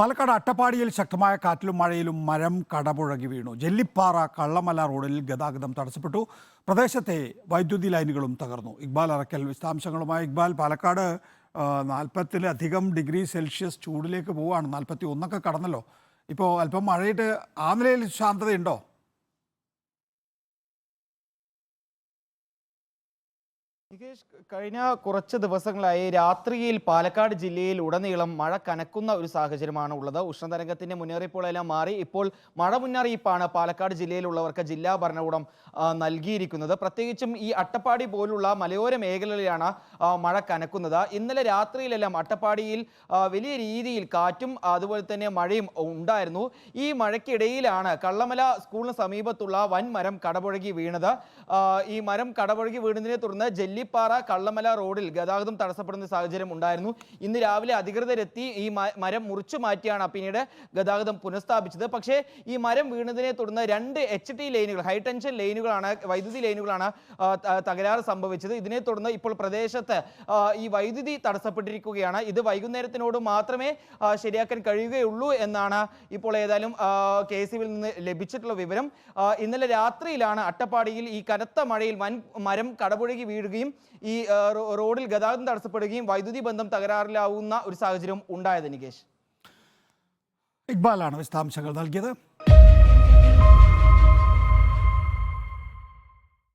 പാലക്കാട് അട്ടപ്പാടിയിൽ ശക്തമായ കാറ്റിലും മഴയിലും മരം കടപുഴകി വീണു. ജെല്ലിപ്പാറ കള്ളമല റോഡിൽ ഗതാഗതം തടസ്സപ്പെട്ടു. പ്രദേശത്തെ വൈദ്യുതി ലൈനുകളും തകർന്നു. ഇക്ബാൽ അറക്കൽ വിശദാംശങ്ങളുമായി. ഇക്ബാൽ പാലക്കാട് നാൽപ്പത്തിലധികം ഡിഗ്രി സെൽഷ്യസ് ചൂടിലേക്ക് പോവുകയാണ്. നാൽപ്പത്തി ഒന്നൊക്കെ കടന്നല്ലോ. ഇപ്പോൾ അല്പം മഴയിട്ട് ആ നിലയിൽ ശാന്തതയുണ്ടോ? നികേഷ് കഴിഞ്ഞ കുറച്ച് ദിവസങ്ങളായി രാത്രിയിൽ പാലക്കാട് ജില്ലയിൽ ഉടനീളം മഴ കനക്കുന്ന ഒരു സാഹചര്യമാണ് ഉള്ളത്. ഉഷ്ണതരംഗത്തിന്റെ മുന്നറിയിപ്പുകളെല്ലാം മാറി ഇപ്പോൾ മഴ മുന്നറിയിപ്പാണ് പാലക്കാട് ജില്ലയിലുള്ളവർക്ക് ജില്ലാ ഭരണകൂടം നൽകിയിരിക്കുന്നത്. പ്രത്യേകിച്ചും ഈ അട്ടപ്പാടി പോലുള്ള മലയോര മേഖലകളിലാണ് മഴ കനക്കുന്നത്. ഇന്നലെ രാത്രിയിലെല്ലാം അട്ടപ്പാടിയിൽ വലിയ രീതിയിൽ കാറ്റും അതുപോലെ തന്നെ മഴയും ഉണ്ടായിരുന്നു. ഈ മഴയ്ക്കിടയിലാണ് കള്ളമല സ്കൂളിന് സമീപത്തുള്ള വൻ മരം കടപുഴകി വീണത്. ഈ മരം കടപുഴകി വീണതിനെ തുടർന്ന് ജെല്ലിപ്പാറ കള്ളമല റോഡിൽ ഗതാഗതം തടസ്സപ്പെടുന്ന സാഹചര്യം ഉണ്ടായിരുന്നു. ഇന്ന് രാവിലെ അധികൃതരെത്തി ഈ മരം മുറിച്ചു മാറ്റിയാണ് പിന്നീട് ഗതാഗതം പുനഃസ്ഥാപിച്ചത്. പക്ഷേ ഈ മരം വീണതിനെ തുടർന്ന് രണ്ട് എച്ച് ടി ലൈനുകൾ ഹൈടെൻഷൻ ലൈനുകളാണ് വൈദ്യുതി ലൈനുകളാണ് തകരാറ് സംഭവിച്ചത്. ഇതിനെ തുടർന്ന് ഇപ്പോൾ പ്രദേശത്ത് ഈ വൈദ്യുതി തടസ്സപ്പെട്ടിരിക്കുകയാണ്. ഇത് വൈകുന്നേരത്തിനോട് മാത്രമേ ശരിയാക്കാൻ കഴിയുകയുള്ളൂ എന്നാണ് ഇപ്പോൾ ഏതായാലും കെ നിന്ന് ലഭിച്ചിട്ടുള്ള വിവരം. ഇന്നലെ രാത്രിയിലാണ് അട്ടപ്പാടിയിൽ ഈ കനത്ത മഴയിൽ വൻ മരം കടപുഴകി വീഴുകയും ഈ റോഡിൽ ഗതാഗതം തടസ്സപ്പെടുകയും വൈദ്യുതി ബന്ധം തകരാറിലാവുന്ന ഒരു സാഹചര്യം ഉണ്ടായത് നികേഷ്. ഇക്ബാലാണ് വിശദാംശങ്ങൾ നൽകിയത്.